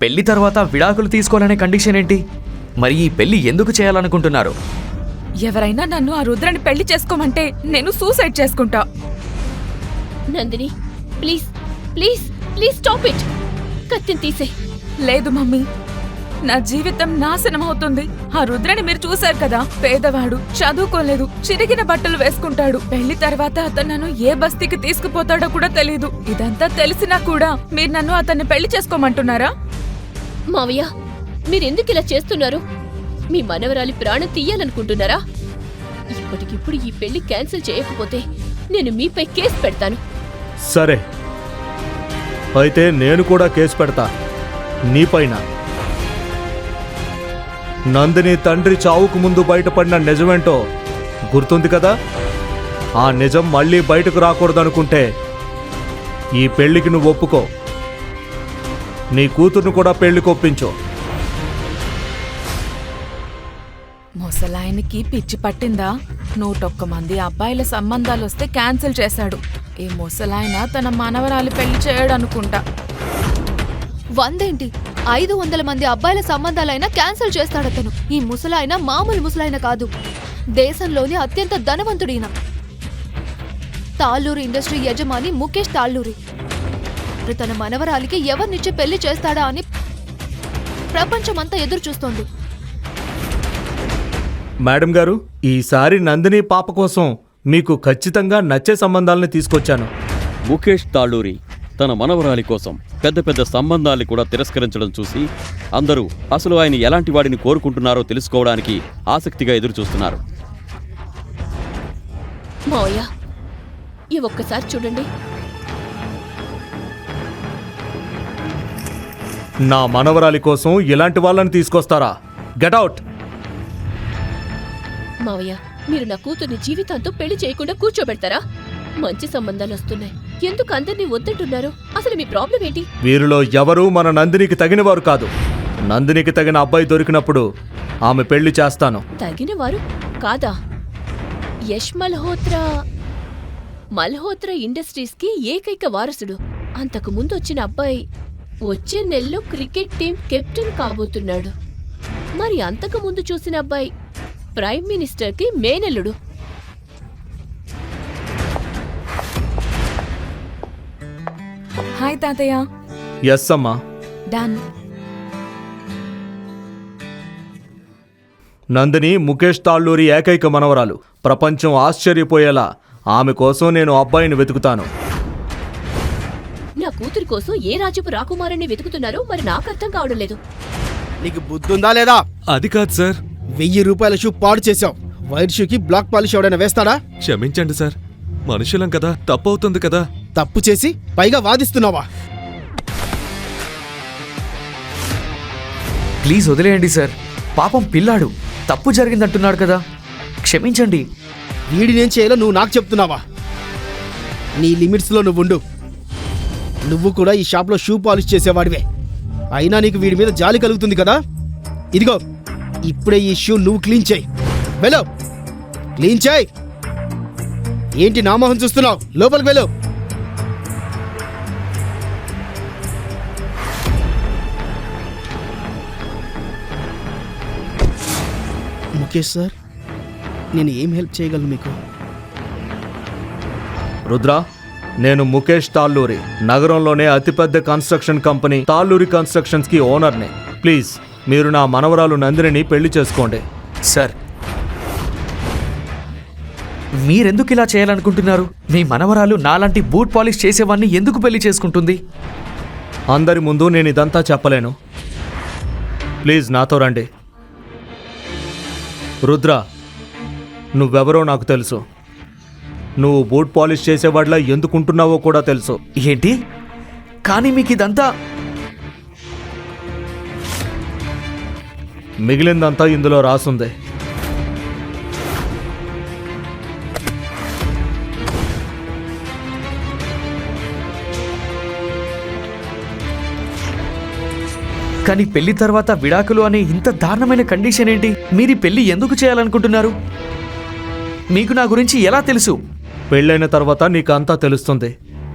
పెళ్ళి తర్వాత విడాకులు తీసుకోవాలనే కండిషన్ ఏంటి? మరి ఈ పెళ్ళి ఎందుకు చేయాలనుకుంటున్నారు? ఎవరైనా నన్ను ఆ రుద్రని పెళ్ళి చేసుకోమంటే నేను సూసైడ్ చేసుకుంటా. Nandini please please please stop it. కత్తిని తీసే లేదు మమ్మీ నా జీవితం నాశనం అవుతుంది. ఆ రుద్రని మీరు చూశారు కదా పేదవాడు చదువుకోలేదు చిరిగిన బట్టలు వేసుకుంటాడు. పెళ్ళి తర్వాత అతను నన్ను ఏ బస్తీకి తీసుకుపోతాడో కూడా తెలీదు. ఇదంతా తెలిసినా కూడా మీరు నన్ను అతన్ని పెళ్ళి చేసుకోమంటున్నారా? మావయ్య మీరెందుకు ఇలా చేస్తున్నారు? మీ మనవరాలి ప్రాణం తీయాలనుకుంటున్నారా? ఇప్పటికిప్పుడు ఈ పెళ్ళి క్యాన్సిల్ చేయకపోతే నేను మీపై కేసు పెడతాను. సరే. అయితే నేను కూడా కేసు పెడతా. నీపైన. నందిని తండ్రి చావుకు ముందు బయటపడిన నిజమేంటో గుర్తుంది కదా? ఆ నిజం మళ్ళీ బయటకు రాకూడదనుకుంటే ఈ పెళ్ళికి నువ్వు ఒప్పుకో. నీ కూతుర్ను కూడా పెళ్ళికి ఒప్పించు ముసలాయనికి పిచ్చి పట్టిందా? నూటొక్క మంది అబ్బాయిల సంబంధాలు వస్తే క్యాన్సిల్ చేశాడు. ఈ ముసలాయన తన మనవరాలి పెళ్ళి చేయడు అనుకుంటా వందేంటి? ఐదు వందల మంది అబ్బాయిల సంబంధాలైనా క్యాన్సిల్ చేస్తాడతను ఈ ముసలాయన మామూలు ముసలాయన కాదు. దేశంలోని అత్యంత ధనవంతుడీన తాళ్ళూరు ఇండస్ట్రీ యజమాని ముఖేష్ తాళ్ళూరి. ఇప్పుడు తన మనవరాలికి ఎవరినిచ్చి పెళ్ళి చేస్తాడా అని ప్రపంచమంతా ఎదురు చూస్తోంది. మేడం గారు ఈసారి నందిని పాప కోసం మీకు ఖచ్చితంగా నచ్చే సంబంధాలను తీసుకొచ్చాను. ముఖేష్ తాళ్ళూరి తన మనవరాలి కోసం పెద్ద పెద్ద సంబంధాల్ని కూడా తిరస్కరించడం చూసి అందరూ అసలు ఆయన ఎలాంటి వాడిని కోరుకుంటున్నారో తెలుసుకోవడానికి ఆసక్తిగా ఎదురుచూస్తున్నారు. మావయ్య ఈ ఒక్కసారి చూడండి. నా మనవరాలి కోసం ఇలాంటి వాళ్ళని తీసుకొస్తారా? గెటౌట్ మావయ్య మీరు నా కూతుర్ని జీవితాంతం పెళ్ళి చేయకుండా కూర్చోబెడతారా? మంచి సంబంధాలు వస్తున్నాయి. ఎందుకు అందరినీ వద్దంటున్నారు? అసలు మీ ప్రాబ్లం ఏంటి? వీరిలో ఎవరూ మన నందినికి తగినవారు కాదు. నందినికి తగిన అబ్బాయి దొరికినప్పుడు ఆమె పెళ్ళి చేస్తాను. తగిన వారు కాదా? యష్ మల్హోత్రా మల్హోత్రా ఇండస్ట్రీస్కి ఏకైక వారసుడు. అంతకు ముందు వచ్చిన అబ్బాయి వచ్చే నెలలో క్రికెట్ టీం కెప్టెన్ కాబోతున్నాడు. మరి అంతకు ముందు చూసిన అబ్బాయి ప్రైమ్ మినిస్టర్కి మేనల్లుడు. హాయ్ తాతయ్య. ఎస్ అమ్మా. డన్ నందిని ముఖేష్ తాళ్ళూరి ఏకైక మనవరాలు. ప్రపంచం ఆశ్చర్యపోయేలా ఆమె కోసం నేను అబ్బాయిని వెతుకుతాను. కూతురి కోసం ఏ రాజపు రాకుమారుణ్ణి వెతుకుతున్నారో మరి నాకు అర్థం కావడం లేదు. నీకు బుద్ధుందా లేదా? అది కాదు సార్. వెయ్యి రూపాయల షూ పాడు చేసావు వైట్ షూకి బ్లాక్ పాలిష్ ఎవడైనా వేస్తాడా? క్షమించండి సార్. మనుషులం కదా తప్పవుతుంది కదా. తప్పు చేసి పైగా వాదిస్తున్నావా? ప్లీజ్ వదిలేయండి సార్. పాపం పిల్లాడు తప్పు జరిగిందంటున్నాడు కదా. క్షమించండి. వీడినేం చేయాలో నువ్వు నాకు చెప్తున్నావా? నీ లిమిట్స్లో నువ్వు ఉండు నువ్వు కూడా ఈ షాప్లో షూ పాలిష్ చేసేవాడివే. అయినా నీకు వీడి మీద జాలి కలుగుతుంది కదా? ఇదిగో ఇప్పుడే ఈ షూ నువ్వు క్లీన్ చేయి. వెళ్ళు. క్లీన్ చేయి. ఏంటి నామోహం చూస్తున్నావు? లోపలికి వెళ్ళు. ముఖేష్ సార్ నేను ఏం హెల్ప్ చేయగలను మీకు? రుద్ర నేను ముఖేష్ తాళ్ళూరి నగరంలోనే అతిపెద్ద కన్స్ట్రక్షన్ కంపెనీ తాళ్ళూరి కన్స్ట్రక్షన్స్కి ఓనర్ని. ప్లీజ్ మీరు నా మనవరాలు నందినిని పెళ్ళి చేసుకోండి. సార్ మీరెందుకు ఇలా చేయాలనుకుంటున్నారు? మీ మనవరాలు నాలాంటి బూట్ పాలిష్ చేసేవాడిని ఎందుకు పెళ్ళి చేసుకుంటుంది? అందరి ముందు నేను ఇదంతా చెప్పలేను. ప్లీజ్ నాతో రండి. రుద్ర నువ్వెవరో నాకు తెలుసు. నువ్వు బూట్ పాలిష్ చేసేవాడిలా ఎందుకుంటున్నావో కూడా తెలుసు. ఏంటి? కానీ మీకు ఇదంతా మిగిలిందంతా ఇందులో రాసుంది. కానీ పెళ్ళి తర్వాత విడాకులు అనే ఇంత దారుణమైన కండిషన్ ఏంటి? మీరు పెళ్ళి ఎందుకు చేయాలనుకుంటున్నారు? మీకు నా గురించి ఎలా తెలుసు? పెళ్ళైన తర్వాత నీకు అంతా తెలుస్తుంది.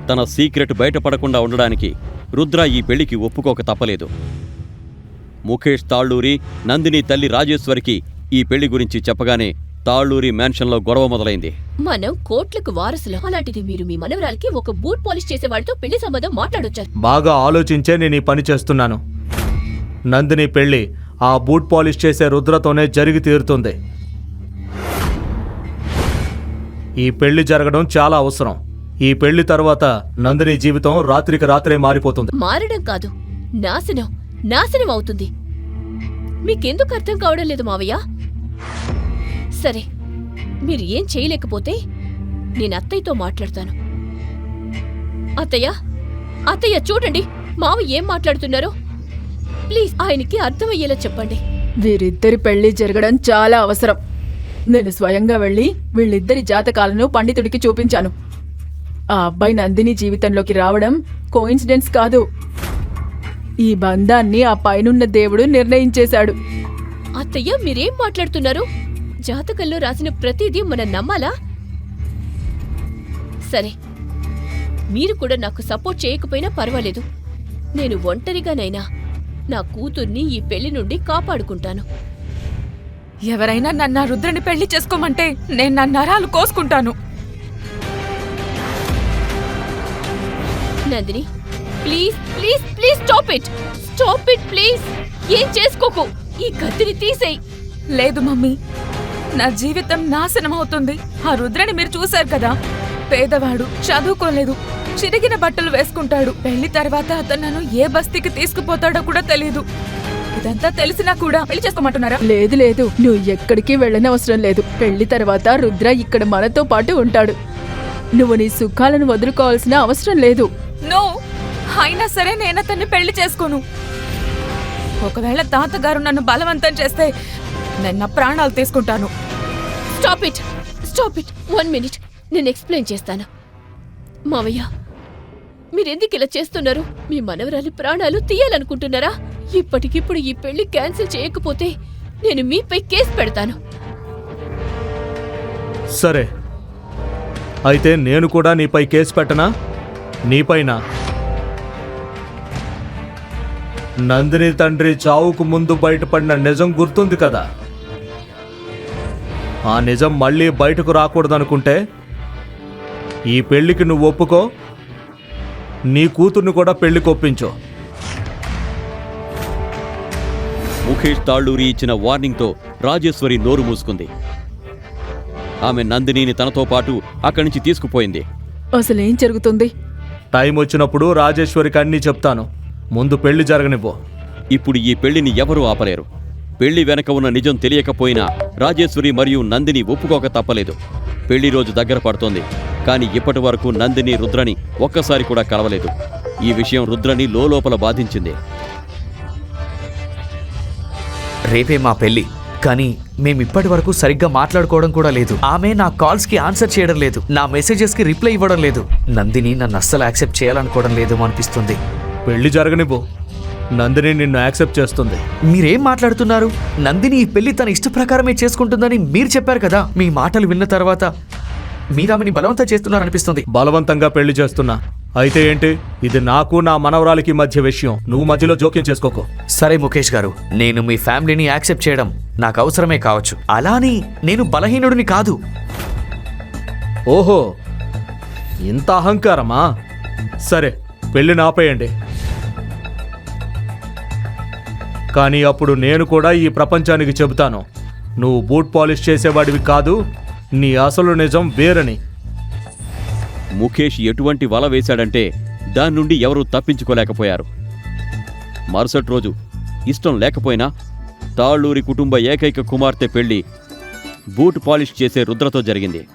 తన సీక్రెట్ బయటపడకుండా ఉండడానికి రుద్ర ఈ పెళ్ళికి ఒప్పుకోక తప్పలేదు. ముఖేష్ తాళ్ళూరి నందిని తల్లి రాజేశ్వరికి ఈ పెళ్ళి గురించి చెప్పగానే తాళ్ళూరి మ్యాన్షన్లో గొడవ మొదలైంది. మనం కోట్లకు వారసులు. అలాంటిది మీరు మీ మనవరాలకి ఒక బూట్ పాలిష్ చేసేవాడితో పెళ్ళి సంబంధం మాట్లాడొచ్చారు బాగా ఆలోచించే నేను ఈ పని చేస్తున్నాను. నందిని పెళ్ళి ఆ బూట్ పాలిష్ చేసే రుద్రతోనే జరిగి తీరుతుంది. ఈ పెళ్ళి జరగడం చాలా అవసరం. ఈ పెళ్ళి తర్వాత నందిని జీవితం రాత్రికి రాత్రే మారిపోతుంది. మారడం కాదు. నాశనం. నాశనం అవుతుంది. మీకెందుకు అర్థం కావడం లేదు మావయ్య? సరే మీరు ఏం చేయలేకపోతే నేను అత్తయ్యతో మాట్లాడతాను. అత్తయ్య అత్తయ్య చూడండి మావయ్య ఏం మాట్లాడుతున్నారో. ప్లీజ్ ఆయనకి అర్థమయ్యేలా చెప్పండి. వీరిద్దరి పెళ్ళి జరగడం చాలా అవసరం. నేను స్వయంగా వెళ్ళి వీళ్ళిద్దరి జాతకాలను పండితుడికి చూపించాను. ఆ అబ్బాయి నందిని జీవితంలోకి రావడం కోయిన్సిడెన్స్ కాదు. ఈ బంధాన్ని ఆ పైనున్న దేవుడు నిర్ణయించేశాడు. అత్తయ్య మీరేం మాట్లాడుతున్నారు? జాతకంలో రాసిన ప్రతిదీ మనం నమ్మాలా? సరే మీరు కూడా నాకు సపోర్ట్ చేయకపోయినా పర్వాలేదు. నేను ఒంటరిగానైనా నా కూతుర్ని ఈ పెళ్ళి నుండి కాపాడుకుంటాను. ఎవరైనా నన్ను రుద్రని పెళ్ళి చేసుకోమంటే నేను నా నరాలు కోసుకుంటాను. Nandini please please please stop it. Stop it please. ఏం చేసుకోకు. ఈ కత్తిని తీసేయ్. లేదు మమ్మీ నా జీవితం నాశనం అవుతుంది. ఆ రుద్రని మీరు చూశారు కదా? పేదవాడు చదువుకోలేదు చిరిగిన బట్టలు వేసుకుంటాడు. పెళ్ళి తర్వాత అతను నన్ను ఏ బస్తీకి తీసుకుపోతాడో కూడా తెలియదు ఇదంతా తెలిసినా కూడా పెళ్ళి చేసుకోమంటున్నారా? లేదు లేదు. నువ్వు ఎక్కడికి వెళ్ళనవసరం లేదు. పెళ్ళి తర్వాత రుద్ర ఇక్కడ మనతో పాటు ఉంటాడు. నువ్వు నీ సుఖాలను వదులుకోవాల్సిన అవసరం లేదు. నో. అయినా సరే నేను అతన్ని పెళ్ళి చేసుకోను. ఒకవేళ తాతగారు నన్ను బలవంతం చేస్తే నేను నా ప్రాణాలు తీసుకుంటాను. Stop it. Stop it. One minute. నేను ఎక్స్ప్లెయిన్ చేస్తాను. మావయ్య మీరెందుకు ఇలా చేస్తున్నారు? మీ మనవరాలి ప్రాణాలు తీయాలనుకుంటున్నారా? ఇప్పటికిప్పుడు ఈ పెళ్ళి క్యాన్సిల్ చేయకపోతే నేను మీపై కేసు పెడతాను. సరే. అయితే నేను కూడా నీపై కేసు పెట్టనా? నీపైన? నందిని తండ్రి చావుకు ముందు బయటపడిన నిజం గుర్తుంది కదా? ఆ నిజం మళ్ళీ బయటకు రాకూడదనుకుంటే ఈ పెళ్ళికి నువ్వు ఒప్పుకో నీ కూతుర్ని కూడా పెళ్ళికి ఒప్పించు. ముఖేష్ తాళ్ళూరి ఇచ్చిన వార్నింగ్తో రాజేశ్వరి నోరు మూసుకుంది. ఆమె నందినిని తనతో పాటు అక్కడి నుంచి తీసుకుపోయింది. అసలేం జరుగుతుంది? టైం వచ్చినప్పుడు రాజేశ్వరికి అన్నీ చెప్తాను. ముందు పెళ్ళి జరగనివ్వు. ఇప్పుడు ఈ పెళ్ళిని ఎవరూ ఆపలేరు. పెళ్ళి వెనక ఉన్న నిజం తెలియకపోయినా రాజేశ్వరి మరియు నందిని ఒప్పుకోక తప్పలేదు. పెళ్ళి రోజు దగ్గర పడుతోంది. కానీ ఇప్పటి వరకు నందిని రుద్రని ఒక్కసారి కూడా కలవలేదు. ఈ విషయం రుద్రని లోపల బాధించింది. రేపే మా పెళ్ళి కానీ మేమిప్పటి వరకు సరిగ్గా మాట్లాడుకోవడం కూడా లేదు. ఆమె నా కాల్స్కి ఆన్సర్ చేయడం లేదు. నా మెసేజెస్కి రిప్లై ఇవ్వడం లేదు. నందిని నన్ను అస్సలు యాక్సెప్ట్ చేయాలనుకోవడం లేదు అనిపిస్తుంది. పెళ్ళి జరగనివ్వు నందిని నిన్ను యాక్సెప్ట్ చేస్తుంది. మీరేం మాట్లాడుతున్నారు? నందిని ఈ పెళ్ళి తన ఇష్ట ప్రకారమే చేసుకుంటుందని మీరు చెప్పారు కదా. మీ మాటలు విన్న తర్వాత మీరు ఆమెని బలవంతం చేస్తున్నారనిపిస్తుంది. బలవంతంగా పెళ్ళి చేస్తున్నా. అయితే ఏంటి? ఇది నాకు నా మనవరాలికి మధ్య విషయం. నువ్వు మధ్యలో జోక్యం చేసుకోకు. సరే ముఖేష్ గారు. నేను మీ ఫ్యామిలీని యాక్సెప్ట్ చేయడం నాకు అవసరమే కావచ్చు. అలాని నేను బలహీనుడిని కాదు. ఓహో ఇంత అహంకారమా? సరే పెళ్ళి నాపేయండి. కానీ అప్పుడు నేను కూడా ఈ ప్రపంచానికి చెబుతాను. నువ్వు బూట్ పాలిష్ చేసేవాడివి కాదు నీ అసలు నిజం వేరని. ముఖేష్ ఎటువంటి వల వేశాడంటే దాని నుండి ఎవరూ తప్పించుకోలేకపోయారు. మరుసటి రోజు ఇష్టం లేకపోయినా తాళ్ళూరి కుటుంబ ఏకైక కుమార్తె పెళ్ళి బూట్ పాలిష్ చేసే రుద్రతో జరిగింది.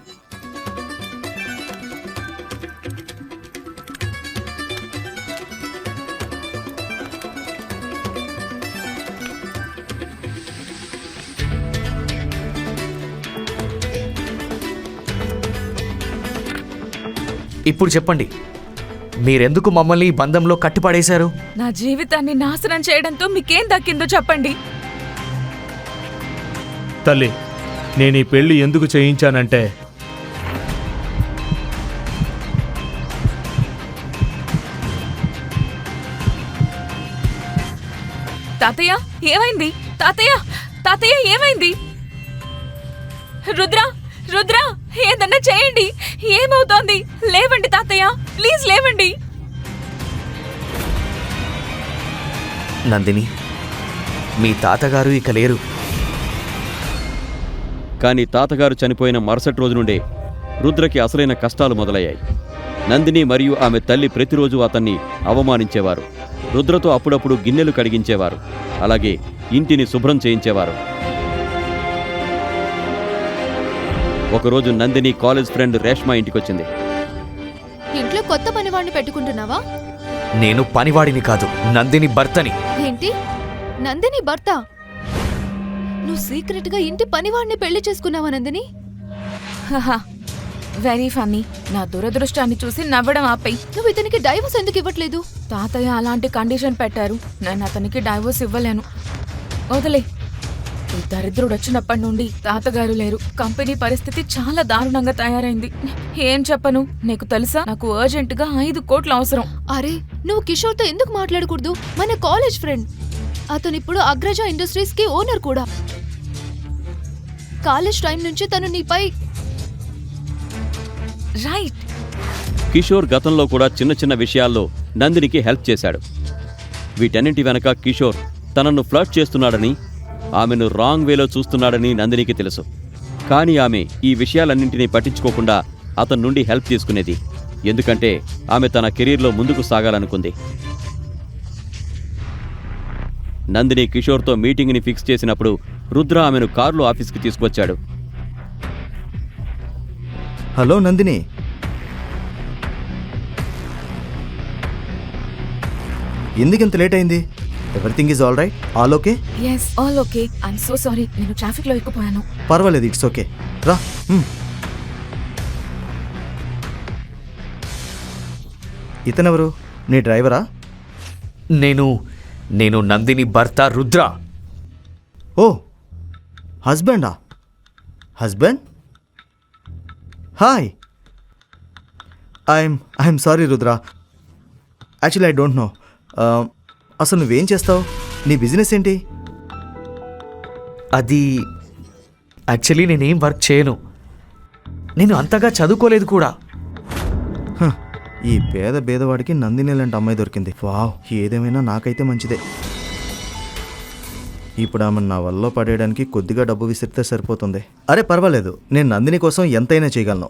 ఇప్పుడు చెప్పండి. మీరెందుకు మమ్మల్ని ఈ బంధంలో కట్టిపడేశారు? నా జీవితాన్ని నాశనం చేయడంతో మీకేం దక్కిందో చెప్పండి. తల్లి నేను ఈ పెళ్ళి ఎందుకు చేయించానంటే తాతయ్య ఏమైంది? తాతయ్య తాతయ్య ఏమైంది? రుద్ర! రుద్ర ఏదన్నా చేయండి. ఏమవుతోంది? లేవండి తాతయ్య. ప్లీజ్ లేవండి. నందిని మీ తాతగారు ఇక లేరు. కానీ తాతగారు చనిపోయిన మరుసటి రోజు నుండే రుద్రకి అసలైన కష్టాలు మొదలయ్యాయి. నందిని మరియు ఆమె తల్లి ప్రతిరోజు అతన్ని అవమానించేవారు. రుద్రతో అప్పుడప్పుడు గిన్నెలు కడిగించేవారు. అలాగే ఇంటిని శుభ్రం చేయించేవారు. ఒకరోజు నందిని కాలేజ్ ఫ్రెండ్ రేష్మా ఇంటికొచ్చింది. ఇంట్లో కొత్త పనివాడిని పెట్టుకుంటున్నావా? నేను పనివాడిని కాదు నందిని భర్తని. ఏంటి? నందిని భర్త? నువ్వు సీక్రెట్గా ఇంటి పనివాడిని పెళ్ళి చేసుకున్నావా నందిని? Very funny. నా దురదృష్టాన్ని చూసి నవ్వడం ఆపేయి నువ్వు ఇతనికి డైవర్స్ ఎందుకు ఇవ్వట్లేదు? తాతయ్య అలాంటి కండిషన్ పెట్టారు. నేను అతనికి డైవోర్స్ ఇవ్వలేను. వదిలే. దరిద్రుడు వచ్చినప్పటి నుండి తాతగారు లేరు. కంపెనీ పరిస్థితి చాలా దారుణంగా తయారైంది. ఏం చెప్పను? నీకు తెలుసా? నాకు అర్జెంట్గా ఐదు కోట్లు అవసరం. అరే నువ్వు కిషోర్తో ఎందుకు మాట్లాడకూడదు? మన కాలేజ్ ఫ్రెండ్. అతను ఇప్పుడు అగ్రజ ఇండస్ట్రీస్కి ఓనర్ కూడా. కాలేజ్ టైం నుంచి తను నీపై రైట్ కిషోర్ గతంలో కూడా చిన్న చిన్న విషయాల్లో నందినికి హెల్ప్ చేశాడు. వీటన్నింటి వెనక కిషోర్ తనను ఫ్లర్ట్ చేస్తున్నాడని ఆమెను రాంగ్ వేలో చూస్తున్నాడని నందినికి తెలుసు. కానీ ఆమె ఈ విషయాలన్నింటినీ పట్టించుకోకుండా అతని నుండి హెల్ప్ తీసుకునేది. ఎందుకంటే ఆమె తన కెరీర్లో ముందుకు సాగాలనుకుంది. నందిని కిషోర్తో మీటింగ్ని ఫిక్స్ చేసినప్పుడు రుద్ర ఆమెను కారులో ఆఫీస్కి తీసుకొచ్చాడు హలో నందిని. ఎందుకు ఇంత లేట్ అయింది? Everything is all right all okay yes all okay I'm so sorry నేను ట్రాఫిక్లో ఇరుక్కుపోయాను పర్వాలేదు ఇట్స్ ఓకే రా. ఇతనెవరు? నీ డ్రైవరా? నేను నేను నందిని భర్త Rudra. Oh హస్బెండా? Husband? Hi. I'm I'm sorry Rudra. Actually I don't know అసలు నువ్వేం చేస్తావు? నీ బిజినెస్ ఏంటి? అది యాక్చువల్లీ నేనేం వర్క్ చేయను. నేను అంతగా చదువుకోలేదు కూడా. హ, ఈ పేద పేదవాడికి నందిని లాంటి అమ్మాయి దొరికింది. వావ్ ఏదేమైనా నాకైతే మంచిదే. ఇప్పుడు ఆమె నా వల్ల పడేయడానికి కొద్దిగా డబ్బు విసిరితే సరిపోతుంది. అరే పర్వాలేదు. నేను నందిని కోసం ఎంతైనా చేయగలను.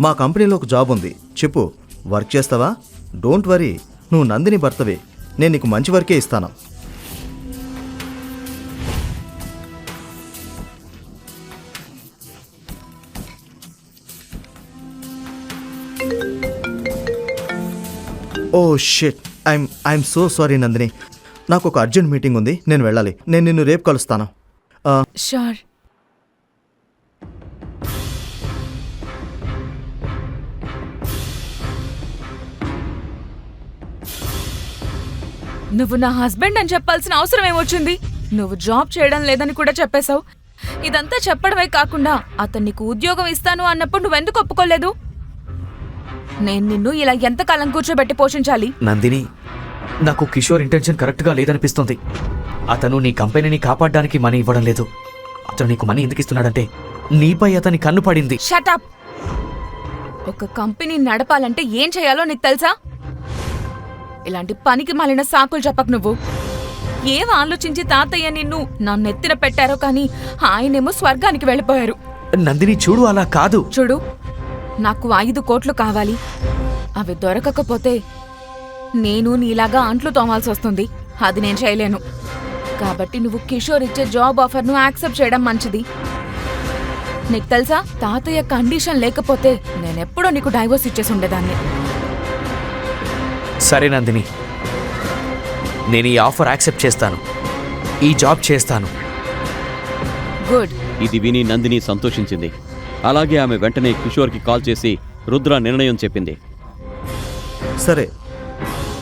మా కంపెనీలో ఒక జాబ్ ఉంది. చెప్పు వర్క్ చేస్తావా? Don't worry. నువ్వు నందిని భర్తవే. నేను నీకు మంచి వరకే ఇస్తాను. ఓ shit. I'm I'm so sorry Nandini. నాకు ఒక అర్జెంట్ మీటింగ్ ఉంది. నేను వెళ్ళాలి. నేను నిన్ను రేపు కలుస్తాను. షూర్. నువ్వు నా హస్బెండ్ అని చెప్పాల్సిన అవసరం ఏమొచ్చింది? నువ్వు జాబ్ చేయడం లేదని కూడా చెప్పేశావు. ఇదంతా చెప్పడమే కాకుండా అతను నీకు ఉద్యోగం ఇస్తాను అన్నప్పుడు నువ్వెందుకు ఒప్పుకోలేదు? నేను నిన్ను ఇలా ఎంతకాలం కూర్చోబెట్టి పోషించాలి? నందిని నాకు కిషోర్ ఇంటెన్షన్ కరెక్ట్గా లేదనిపిస్తుంది. అతను నీ కంపెనీని కాపాడడానికి మనీ ఇవ్వడం లేదు. అతను నీకు మనీ ఎందుకు ఇస్తున్నాడంటే నీపై అతని కన్ను పడింది. షటప్ ఒక కంపెనీ నడపాలంటే ఏం చేయాలో నీకు తెలుసా? ఇలాంటి పనికి మాలిన సాకులు చెప్పకు నువ్వు. ఏం ఆలోచించి తాతయ్య నిన్ను నా నెత్తిన పెట్టారో కానీ ఆయనేమో స్వర్గానికి వెళ్ళిపోయారు. నందిని చూడు అలా కాదు. చూడు నాకు ఐదు కోట్లు కావాలి. అవి దొరకకపోతే నేను నీలాగా అంట్లు తోమాల్సి వస్తుంది. అది నేను చేయలేను. కాబట్టి నువ్వు కిషోర్ ఇచ్చే జాబ్ ఆఫర్ను యాక్సెప్ట్ చేయడం మంచిది. నీకు తెలుసా తాతయ్య కండిషన్ లేకపోతే నేనెప్పుడో నీకు డైవోర్స్ ఇచ్చేసి ఉండేదాన్ని. సరే నందిని. నేను ఈ ఆఫర్ యాక్సెప్ట్ చేస్తాను. ఈ జాబ్ చేస్తాను. గుడ్. ఇది విని నందిని సంతోషించింది. అలాగే ఆమె వెంటనే కిషోర్కి కాల్ చేసి రుద్ర నిర్ణయం చెప్పింది. సరే.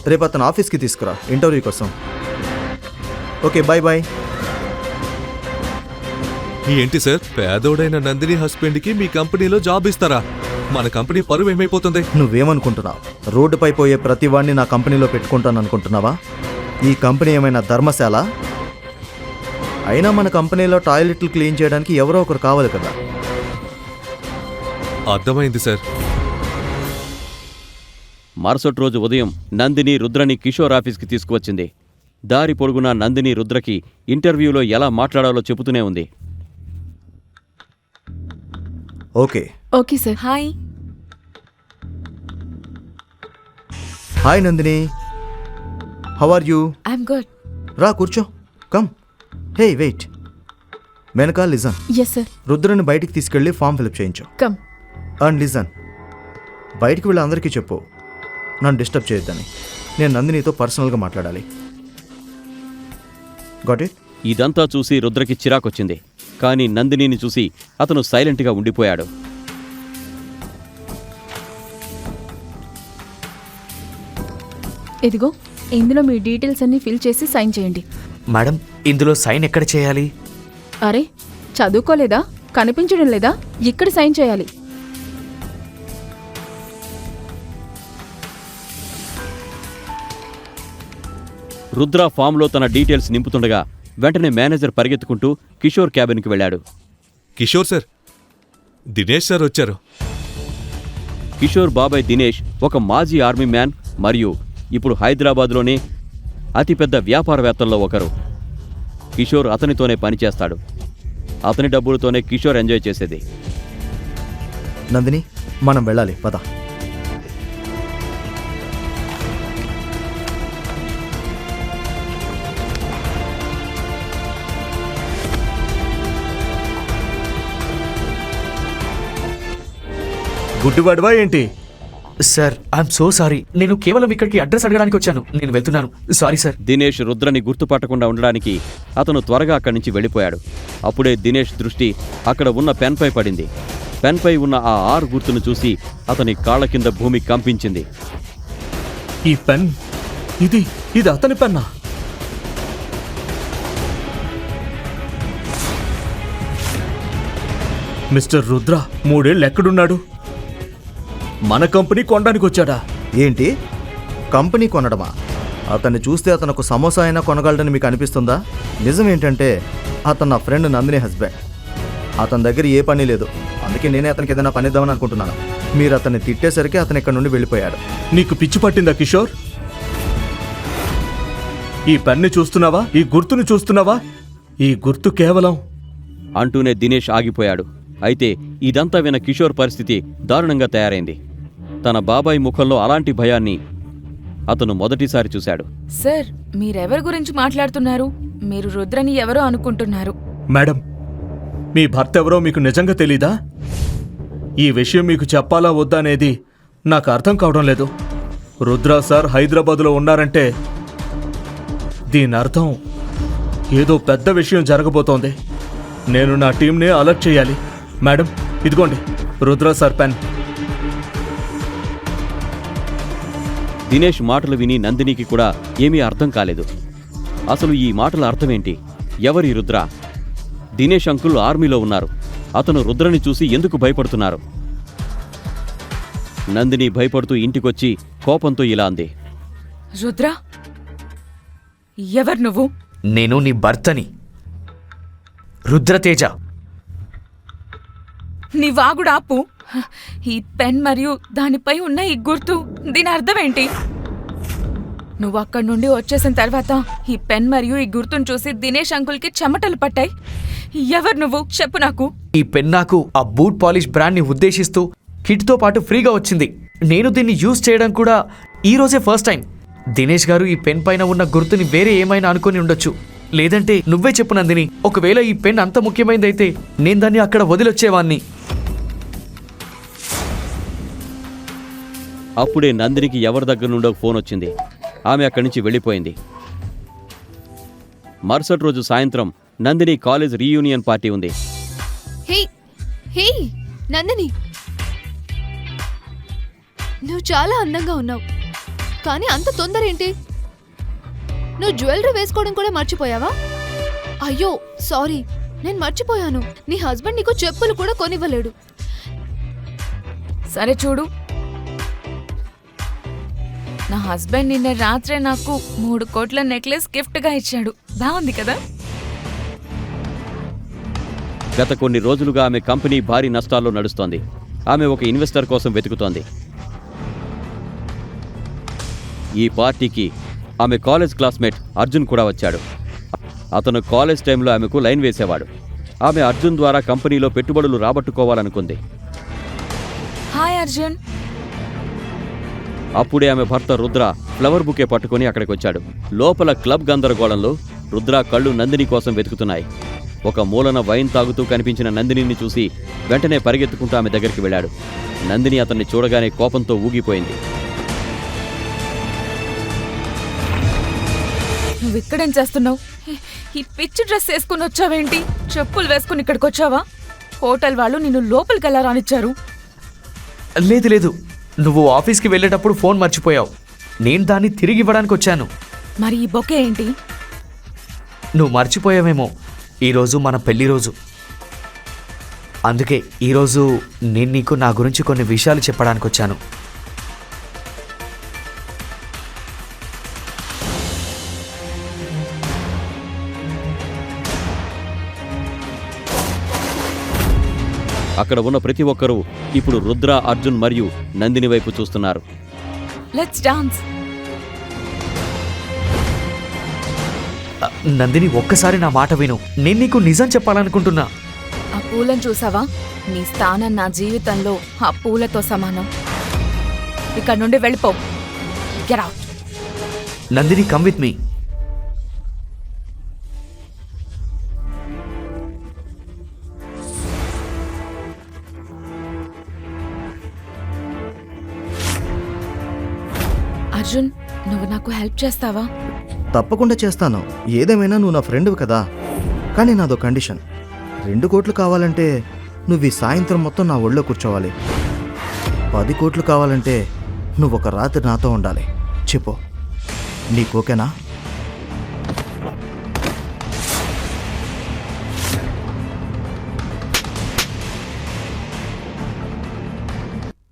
రేపు అతను ఆఫీస్కి తీసుకురా ఇంటర్వ్యూ కోసం. ఓకే బాయ్ బాయ్ ఏంటి సార్? పేదోడైన నందిని హస్బెండ్కి మీ కంపెనీలో జాబ్ ఇస్తారా? మన కంపెనీ పరువు ఏమైపోతుంది? నువ్వేమనుకుంటున్నావు? రోడ్డుపై పోయే ప్రతి వాడిని నా కంపెనీలో పెట్టుకుంటాను అనుకుంటున్నావా ఈ కంపెనీ ఏమైనా ధర్మశాల? అయినా మన కంపెనీలో టాయిలెట్లు క్లీన్ చేయడానికి ఎవరో ఒకరు కావాలి కదా. అర్థమైంది సార్. మరుసటి రోజు ఉదయం నందిని రుద్రని కిషోర్ ఆఫీస్కి తీసుకువచ్చింది. దారి పొడుగునా నందిని రుద్రకి ఇంటర్వ్యూలో ఎలా మాట్లాడాలో చెబుతూనే ఉంది. Okay. Okay sir. Hi. Hi Nandini. How are you I'm good. రా కూర్చో. కమ్ హే వెయిట్ వెనక లిజన్. ఎస్ సార్ రుద్రని బయటికి తీసుకెళ్ళి ఫామ్ ఫిలప్ చేయించు. కమ్ అండ్ లిజన్ బయటికి వెళ్ళి అందరికీ చెప్పు. నన్ను డిస్టర్బ్ చేయొద్దని. నేను నందినితో పర్సనల్గా మాట్లాడాలి. గాట్ ఇట్ ఇదంతా చూసి రుద్రకి చిరాకొచ్చింది. కానీ నందినిని చూసి అతను సైలెంట్గా ఉండిపోయాడు. ఇదిగో ఇందులో మీ డీటెయిల్స్ అన్ని ఫిల్ చేసి సైన్ చేయండి. మేడం ఇందులో సైన్ ఎక్కడ చేయాలి? అరే చదువుకోలేదా? కనిపించడం లేదా? ఇక్కడ సైన్ చేయాలి. రుద్ర ఫామ్లో తన డీటెయిల్స్ నింపుతుండగా వెంటనే మేనేజర్ పరిగెత్తుకుంటూ కిషోర్ క్యాబిన్కి వెళ్ళాడు. కిషోర్ సార్ దినేష్ సార్ వచ్చారు. కిషోర్ బాబాయ్ దినేష్ ఒక మాజీ ఆర్మీ మ్యాన్ మరియు ఇప్పుడు హైదరాబాద్లోనే అతిపెద్ద వ్యాపారవేత్తల్లో ఒకరు. కిషోర్ అతనితోనే పనిచేస్తాడు. అతని డబ్బులతోనే కిషోర్ ఎంజాయ్ చేసేది. నందిని మనం వెళ్ళాలి. పద. గుడ్డివాడివా ఏంటి? సార్ ఐఎమ్ సో సారీ నేను కేవలం ఇక్కడికి అడ్రస్ అడగడానికి వచ్చాను. నేను వెళ్తున్నాను. సారీ సార్ దినేష్ రుద్రని గుర్తుపట్టకుండా ఉండడానికి అతను త్వరగా అక్కడి నుంచి వెళ్ళిపోయాడు. అప్పుడే దినేష్ దృష్టి అక్కడ ఉన్న పెన్పై పడింది. పెన్పై ఉన్న ఆ ఆరు గుర్తును చూసి అతని కాళ్ళ కింద భూమి కంపించింది. ఈ పెన్? ఇది ఇది అతని పెన్నా? మిస్టర్ రుద్ర మూడేళ్ళు ఎక్కడున్నాడు మన కంపెనీ కొనడానికి వచ్చాడా ఏంటి? కంపెనీ కొనడమా? అతన్ని చూస్తే అతను ఒక సమోసా అయినా కొనగలడని మీకు అనిపిస్తుందా? నిజం ఏంటంటే అతను నా ఫ్రెండ్ నందిని హస్బెండ్. అతని దగ్గర ఏ పని లేదు. అందుకే నేనే అతనికి ఏదైనా పని ఇద్దామని అనుకుంటున్నాను. మీరు అతన్ని తిట్టేసరికి అతను ఇక్కడ నుండి వెళ్ళిపోయాడు. నీకు పిచ్చి పట్టిందా కిషోర్? ఈ పెన్ని చూస్తున్నావా? ఈ గుర్తును చూస్తున్నావా? ఈ గుర్తు కేవలం అంటూనే దినేష్ ఆగిపోయాడు. అయితే ఇదంతా విన కిషోర్ పరిస్థితి దారుణంగా తయారైంది. తన బాబాయ్ ముఖంలో అలాంటి భయాన్ని అతను మొదటిసారి చూశాడు. సార్ మీరెవరి గురించి మాట్లాడుతున్నారు? మీరు రుద్రని ఎవరో అనుకుంటున్నారు. మేడం మీ భర్త ఎవరో మీకు నిజంగా తెలీదా? ఈ విషయం మీకు చెప్పాలా వద్దా అనేది నాకు అర్థం కావడం లేదు. రుద్ర సార్ హైదరాబాదులో ఉన్నారంటే దీని అర్థం ఏదో పెద్ద విషయం జరగబోతోంది. నేను నా టీంని అలర్ట్ చేయాలి. మేడం ఇదిగోండి రుద్ర సార్ పెన్. దినేష్ మాటలు విని నందినికి కూడా ఏమీ అర్థం కాలేదు. అసలు ఈ మాటల అర్థమేంటి? ఎవరి రుద్ర? దినేష్ అంకుల్ ఆర్మీలో ఉన్నారు. అతను రుద్రని చూసి ఎందుకు భయపడుతున్నారు? నందిని భయపడుతూ ఇంటికొచ్చి కోపంతో ఇలా అంది. రుద్ర? ఎవరు నువ్వు? నేను నీ భర్తని. రుద్రతేజ. నీ వాగుడు ఆపు. ఈ పెన్ మరియు దానిపై ఉన్న ఈ గుర్తు దీని అర్థం ఏంటి? నువ్వు అక్కడి నుండి వచ్చేసిన తర్వాత ఈ పెన్ మరియు ఈ గుర్తును చూసి దినేష్ అంకుల్కి చెమటలు పట్టాయి. ఎవరు నువ్వు? చెప్పు నాకు. ఈ పెన్ నాకు ఆ బూట్ పాలిష్ బ్రాండ్ని ఉద్దేశిస్తూ కిట్తో పాటు ఫ్రీగా వచ్చింది. నేను దీన్ని యూజ్ చేయడం కూడా ఈ రోజే ఫస్ట్ టైం. దినేష్ గారు ఈ పెన్ పైన ఉన్న గుర్తుని వేరే ఏమైనా అనుకుని ఉండొచ్చు. లేదంటే నువ్వే చెప్పు నందిని. ఒకవేళ ఈ పెన్ అంత ముఖ్యమైనదైతే నేను దాన్ని అక్కడ వదిలొచ్చేవాన్ని అప్పుడే నందినికి ఎవరి దగ్గర నుండో ఫోన్ వచ్చింది. ఆమె అక్కడి నుంచి వెళ్ళిపోయింది. మరుసటి రోజు సాయంత్రం నందిని కాలేజ్ రీయూనియన్ పార్టీ ఉంది. హే హే నందిని. నువ్వు చాలా అందంగా ఉన్నావు. కానీ అంత తొందర ఏంటి? నువ్వు జ్యువెలరీ వేసుకోవడం కూడా మర్చిపోయావా? అయ్యో సారీ నేను మర్చిపోయాను. నీ హస్బెండ్ నీకు చెప్పులు కూడా కొనివ్వలేడు. సరే చూడు నా హస్బెండ్ నిన్న రాత్రే నాకు మూడు కోట్ల నెక్లెస్ గిఫ్ట్గా ఇచ్చాడు. బాగుంది కదా? గత కొన్ని రోజులుగా ఆమె కంపెనీ భారీ నష్టాల్లో నడుస్తోంది. ఆమె ఒక ఇన్వెస్టర్ కోసం వెతుకుతోంది. ఈ పార్టీకి ఆమె కాలేజ్ క్లాస్మేట్ అర్జున్ కూడా వచ్చాడు. అతను కాలేజ్ టైంలో ఆమెకు లైన్ వేసేవాడు. ఆమె అర్జున్ ద్వారా కంపెనీలో పెట్టుబడులు రాబట్టుకోవాలనుకుంది. హాయ్ అర్జున్. అప్పుడే ఆమె భర్త రుద్ర ఫ్లవర్ బుకే పట్టుకొని అక్కడికి వచ్చాడు లోపల క్లబ్ గందరగోళంలో రుద్ర కళ్ళు నందిని కోసం వెతుకుతున్నాయి. ఒక మూలన వైన్ తాగుతూ కనిపించిన నందినిని చూసి వెంటనే పరిగెత్తుకుంటూ ఆమె దగ్గరికి వెళ్ళాడు. నందిని అతన్ని చూడగానే కోపంతో ఊగిపోయింది. నువ్వు ఇక్కడేం చేస్తున్నావు? ఈ- ఈ పిచ్చి డ్రెస్ వేసుకుని వచ్చావేంటి? చెప్పులు వేసుకుని ఇక్కడికి వచ్చావా హోటల్ వాళ్ళు నిన్ను లోపలికి ఎలా రానిచ్చారు? లేదు లేదు. నువ్వు ఆఫీస్కి వెళ్ళేటప్పుడు ఫోన్ మర్చిపోయావు. నేను దాన్ని తిరిగి ఇవ్వడానికి వచ్చాను. మరి ఈ బొకే ఏంటి? నువ్వు మర్చిపోయావేమో. ఈరోజు మన పెళ్ళి రోజు. అందుకే ఈరోజు నేను నీకు నా గురించి కొన్ని విషయాలు చెప్పడానికి వచ్చాను. అక్కడ ఉన్న ప్రతి ఒక్కరూ ఇప్పుడు రుద్ర అర్జున్ మరియు నందిని వైపు చూస్తున్నారు. లెట్స్ డాన్స్ నందిని ఒక్కసారి నా మాట విను. నేను నీకు నిజం చెప్పాలనుకుంటున్నా. ఆ పూలను చూసావా? నీ స్థానం నా జీవితంలో ఆ పూలతో సమానం. ఇక్కడ నుండి వెళ్ళిపో. Nandini come with me Arjun నువ్వు నాకు హెల్ప్ చేస్తావా? తప్పకుండా చేస్తాను. ఏదేమైనా నువ్వు నా ఫ్రెండ్వి కదా. కానీ నాదో కండిషన్. రెండు కోట్లు కావాలంటే నువ్వు ఈ సాయంత్రం మొత్తం నా ఒళ్ళో కూర్చోవాలి. పది కోట్లు కావాలంటే నువ్వు ఒక రాత్రి నాతో ఉండాలి. చెప్పు. నీకు ఓకేనా?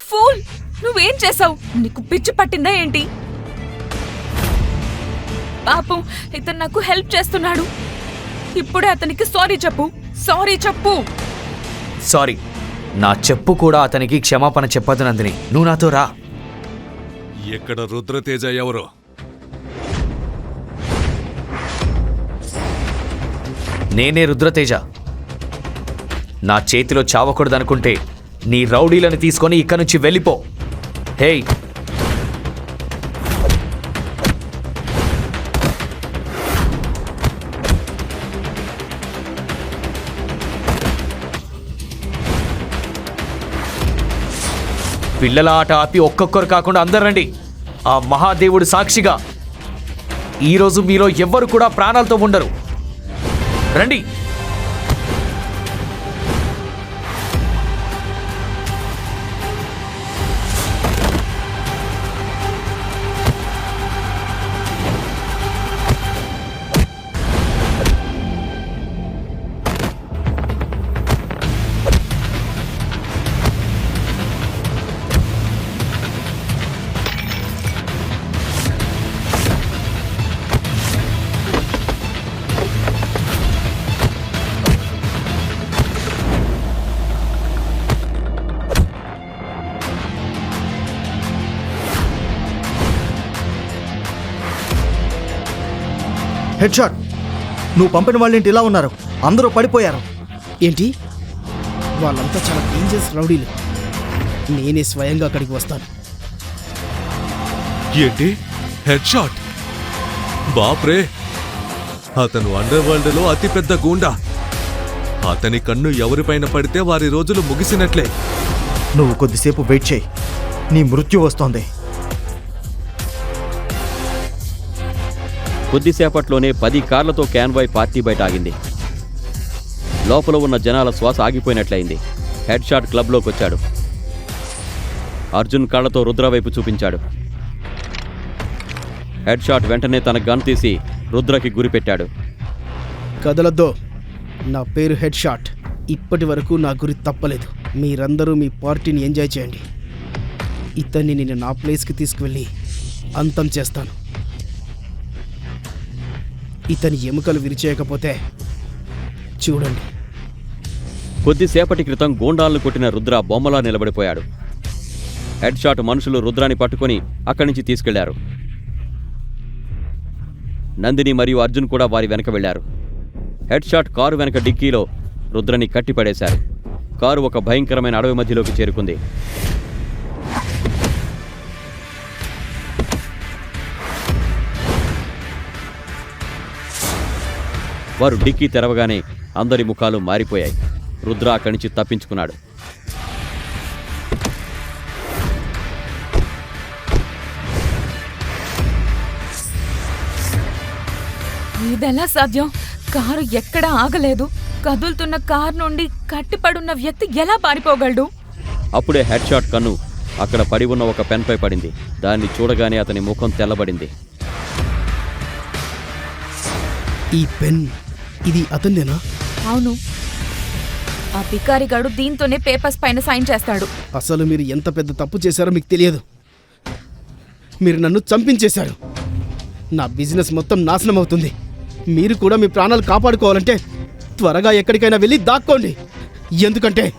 ఫూల్! నువ్వేం చేసావు? నీకు పిచ్చి పట్టిందా ఏంటి? పాపం ఇతను నాకు హెల్ప్ చేస్తున్నాడు. ఇప్పుడే అతనికి సారీ చెప్పు. సారీ చెప్పు. సారీ. నా చెప్పు కూడా అతనికి క్షమాపణ చెప్పదు నందిని. నువ్వు నాతో రా. ఇక్కడ రుద్రతేజ ఎవరు? నేనే రుద్రతేజ. నా చేతిలో చావకూడదనుకుంటే నీ రౌడీలను తీసుకొని ఇక్కడి నుంచి వెళ్ళిపో. హేయ్! పిల్లల ఆట ఆపి ఒక్కొక్కరు కాకుండా అందరు రండి. ఆ మహాదేవుడు సాక్షిగా ఈరోజు మీలో ఎవ్వరు కూడా ప్రాణాలతో ఉండరు. రండి. హెడ్ షాట్ నువ్వు పంపిన వాళ్ళేంటి ఇలా ఉన్నారు? అందరూ పడిపోయారు. ఏంటి? వాళ్ళంతా చాలా డేంజరస్ రౌడీలు. నేనే స్వయంగా అక్కడికి వస్తాను. ఏంటి? హెడ్ షాట్ బాప్రే! అతను అండర్ వరల్డ్లో అతిపెద్ద గూండా. అతని కన్ను ఎవరిపైన పడితే వారి రోజులు ముగిసినట్లే. నువ్వు కొద్దిసేపు వెయిట్ చేయి. నీ మృత్యు వస్తోంది. కొద్దిసేపట్లోనే పది కార్లతో క్యాన్వాయ్ పార్టీ బయట ఆగింది లోపల ఉన్న జనాల శ్వాస ఆగిపోయినట్లయింది. హెడ్ షాట్ క్లబ్లోకి వచ్చాడు అర్జున్ కళ్ళతో రుద్ర వైపు చూపించాడు. హెడ్ షాట్ వెంటనే తన గన్ తీసి రుద్రకి గురిపెట్టాడు. కదలద్దో. నా పేరు హెడ్ షాట్. ఇప్పటి వరకు నా గురి తప్పలేదు. మీరందరూ మీ పార్టీని ఎంజాయ్ చేయండి. ఇతన్ని నేను నా ప్లేస్కి తీసుకువెళ్ళి అంతం చేస్తాను. ఇతని ఎముకలు విరిచేయకపోతే చూడండి. కొద్దిసేపటి క్రితం గూండాలను కొట్టిన రుద్ర బొమ్మలా నిలబడిపోయాడు. హెడ్ షాట్ మనుషులు రుద్రాన్ని పట్టుకొని అక్కడి నుంచి తీసుకెళ్ళారు. నందిని మరియు అర్జున్ కూడా వారి వెనక వెళ్ళారు హెడ్ షాట్ కారు వెనక డిక్కీలో రుద్రని కట్టిపడేశారు. కారు ఒక భయంకరమైన అడవి మధ్యలోకి చేరుకుంది. వారు డిక్కీ తెరవగానే అందరి ముఖాలు మారిపోయాయి. రుద్ర అక్కడి నుంచి తప్పించుకున్నాడు. ఇదెలా సాధ్యం? కారు ఎక్కడా ఆగలేదు. కదులుతున్న కారు నుండి కట్టిపడున్న వ్యక్తి ఎలా పారిపోగలడు? అప్పుడే హెడ్ షాట్ కన్ను అక్కడ పడి ఉన్న ఒక పెన్పై పడింది. దాన్ని చూడగానే అతని ముఖం తెల్లబడింది. ఈ పెన్ ఇది అతనిదేనా అవును. ఆ బికారిగాడు దీంతోనే పేపర్స్ పైన సైన్ చేస్తాడు. అసలు మీరు ఎంత పెద్ద తప్పు చేశారో మీకు తెలియదు. మీరు నన్ను చంపించేశారు. నా బిజినెస్ మొత్తం నాశనం అవుతుంది. మీరు కూడా మీ ప్రాణాలు కాపాడుకోవాలంటే త్వరగా ఎక్కడికైనా వెళ్ళి దాక్కోండి. ఎందుకంటే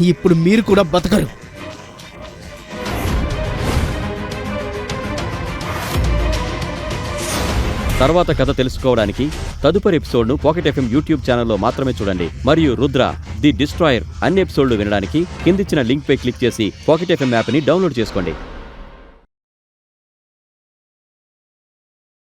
ఇప్పుడు మీరు కూడా బతకరు. తర్వాత కథ తెలుసుకోవడానికి తదుపరి ఎపిసోడ్ను పాకెట్ ఎఫ్ఎం యూట్యూబ్ ఛానల్లో మాత్రమే చూడండి. మరియు రుద్ర ది డిస్ట్రాయర్ అన్ని ఎపిసోడ్లు వినడానికి కిందిచ్చిన లింక్ పై క్లిక్ చేసి పాకెట్ ఎఫ్ఎం యాప్ని డౌన్లోడ్ చేసుకోండి.